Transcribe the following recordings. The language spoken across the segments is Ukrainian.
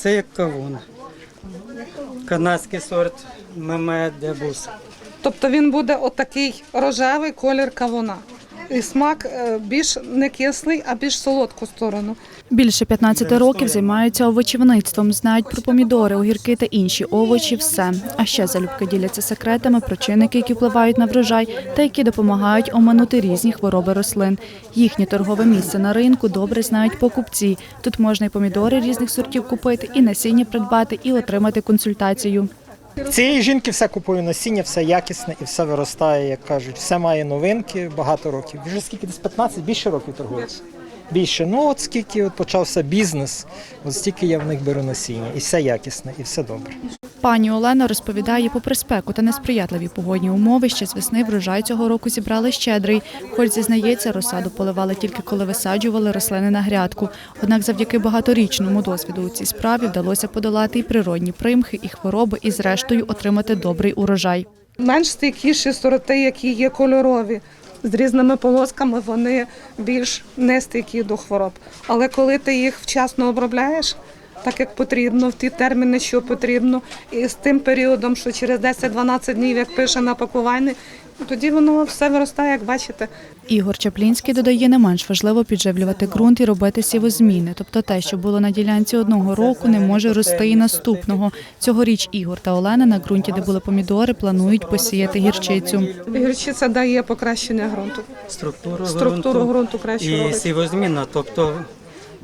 Це як кавун. Канадський сорт меме дебус. Тобто він буде отакий рожевий колір кавуна. І смак е, більш не кислий, а більш солодку сторону. Більше 15 років займаються овочівництвом, знають про помідори, огірки та інші овочі. Все. А ще залюбки діляться секретами про чинники, які впливають на врожай, та які допомагають оминути різні хвороби рослин. Їхнє торгове місце на ринку добре знають покупці. Тут можна і помідори різних сортів купити, і насіння придбати, і отримати консультацію. Цієї жінки все купую насіння, все якісне і все виростає, як кажуть. Все має новинки багато років. Вже скільки десь 15, більше років торгується. Більше. Ну от скільки от почався бізнес, от стільки я в них беру насіння. І все якісне, і все добре. Пані Олена розповідає, попри спеку та несприятливі погодні умови, ще з весни врожай цього року зібрали щедрий. Хоч зізнається, розсаду поливали тільки коли висаджували рослини на грядку. Однак, завдяки багаторічному досвіду у цій справі вдалося подолати і природні примхи, і хвороби, і зрештою отримати добрий урожай. Менш стійкіші сорти, які є кольорові, з різними полосками, вони більш нестійкі до хвороб. Але коли ти їх вчасно обробляєш, так як потрібно, в ті терміни, що потрібно, і з тим періодом, що через 10-12 днів, як пише на пакуванні, тоді воно все виростає, як бачите. Ігор Чаплінський додає, не менш важливо підживлювати ґрунт і робити сівозміни. Тобто те, що було на ділянці одного року, не може рости і наступного. Цьогоріч Ігор та Олена на ґрунті, де були помідори, планують посіяти гірчицю. Гірчиця дає покращення ґрунту, Структуру, структуру ґрунту ґрунту краще і робить. сівозміна. Тобто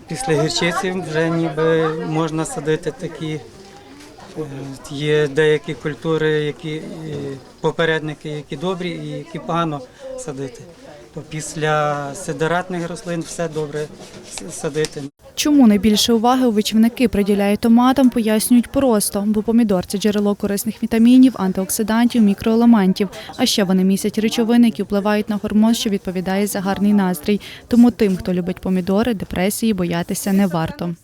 після гірчиці вже ніби можна садити такі. Є деякі культури, які е, попередники, які добрі і які погано садити. То після сидератних рослин все добре садити. Чому найбільше уваги овочівники приділяють томатам, пояснюють просто, бо помідор це джерело корисних вітамінів, антиоксидантів, мікроелементів. А ще вони містять речовини, які впливають на гормон, що відповідає за гарний настрій. Тому тим, хто любить помідори, депресії боятися не варто.